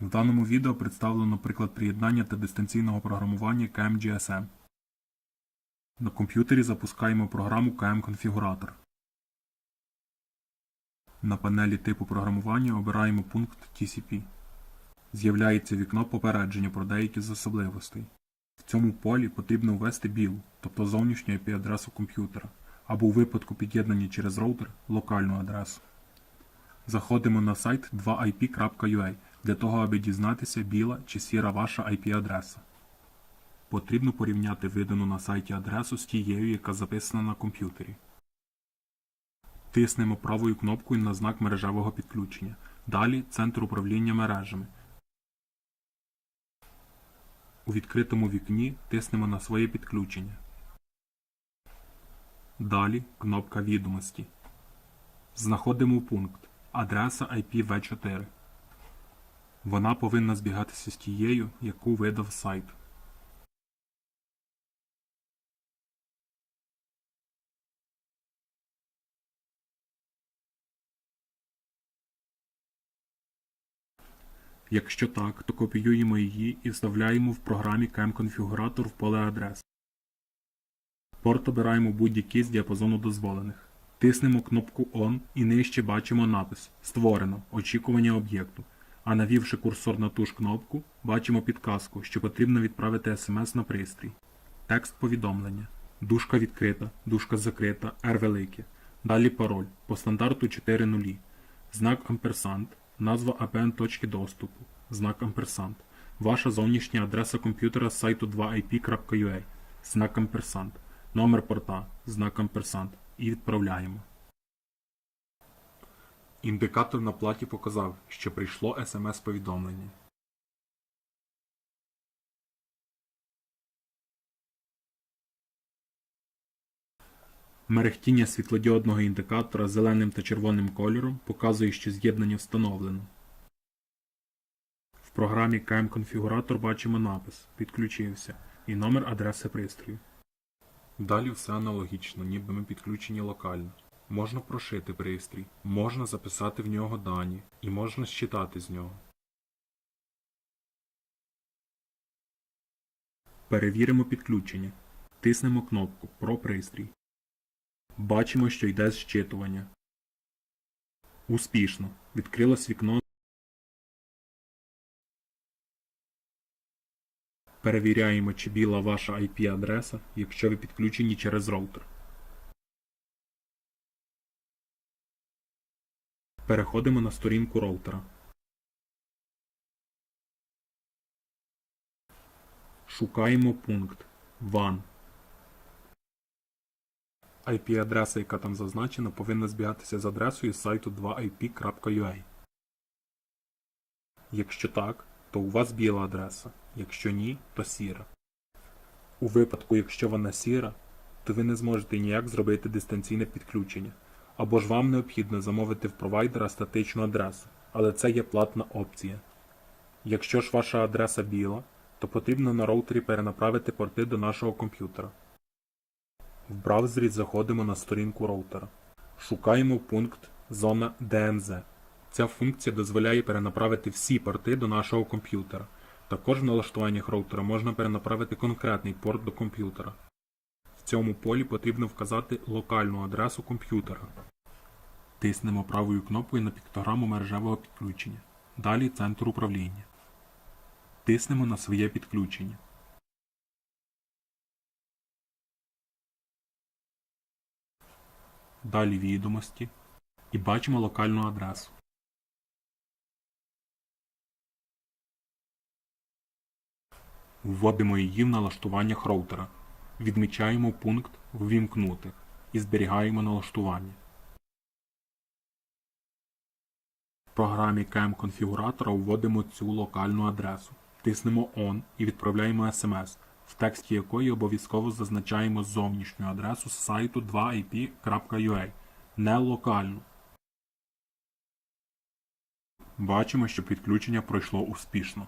В даному відео представлено приклад приєднання та дистанційного програмування KMGSM. На комп'ютері запускаємо програму KM-конфігуратор. На панелі типу програмування обираємо пункт TCP. З'являється вікно попередження про деякі з особливостей. В цьому полі потрібно ввести BIL, тобто зовнішню IP-адресу комп'ютера, або у випадку під'єднання через роутер локальну адресу. Заходимо на сайт 2ip.ua для того, аби дізнатися, біла чи сіра ваша IP-адреса. Потрібно порівняти видану на сайті адресу з тією, яка записана на комп'ютері. Тиснемо правою кнопкою на знак мережевого підключення. Далі Центр управління мережами. У відкритому вікні тиснемо на своє підключення. Далі кнопка відомості. Знаходимо пункт адреса IPv4. Вона повинна збігатися з тією, яку видав сайт. Якщо так, то копіюємо її і вставляємо в програмі CAM-конфігуратор в поле адрес. Порт обираємо будь-який з діапазону дозволених. Тиснемо кнопку ON і нижче бачимо напис Створено. Очікування об'єкту. А навівши курсор на ту ж кнопку, бачимо підказку, що потрібно відправити смс на пристрій. Текст повідомлення. Дужка відкрита, дужка закрита, R велике. Далі пароль. По стандарту 4 нулі. Знак амперсант. Назва APN точки доступу. Знак амперсант. Ваша зовнішня адреса комп'ютера з сайту 2ip.ua. Знак амперсант. Номер порта. Знак амперсант. І відправляємо. Індикатор на платі показав, що прийшло смс-повідомлення. Мерехтіння світлодіодного індикатора зеленим та червоним кольором показує, що з'єднання встановлено. В програмі KM-конфігуратор бачимо напис Підключився і номер адреси пристрою. Далі все аналогічно, ніби ми підключені локально. Можна прошити пристрій, можна записати в нього дані і можна считати з нього. Перевіримо підключення. Тиснемо кнопку Про пристрій. Бачимо, що йде зчитування. Успішно. Відкрилось вікно. Перевіряємо, чи біла ваша IP-адреса, якщо ви підключені через роутер. Переходимо на сторінку роутера. Шукаємо пункт WAN. IP-адреса, яка там зазначена, повинна збігатися з адресою сайту 2ip.ua. Якщо так, то у вас біла адреса, якщо ні, то сіра. У випадку, якщо вона сіра, то ви не зможете ніяк зробити дистанційне підключення, або ж вам необхідно замовити в провайдера статичну адресу, але це є платна опція. Якщо ж ваша адреса біла, то потрібно на роутері перенаправити порти до нашого комп'ютера. В браузері заходимо на сторінку роутера. Шукаємо пункт Зона DMZ. Ця функція дозволяє перенаправити всі порти до нашого комп'ютера. Також в налаштуваннях роутера можна перенаправити конкретний порт до комп'ютера. Цьому полі потрібно вказати локальну адресу комп'ютера. Тиснемо правою кнопкою на піктограму мережевого підключення. Далі центр управління. Тиснемо на своє підключення. Далі відомості і бачимо локальну адресу. Вводимо її в налаштуваннях роутера. Відмічаємо пункт Ввімкнути і зберігаємо налаштування. В програмі KM-конфігуратора вводимо цю локальну адресу. Тиснемо ON і відправляємо SMS, в тексті якої обов'язково зазначаємо зовнішню адресу з сайту 2ip.ua, не локальну. Бачимо, що підключення пройшло успішно.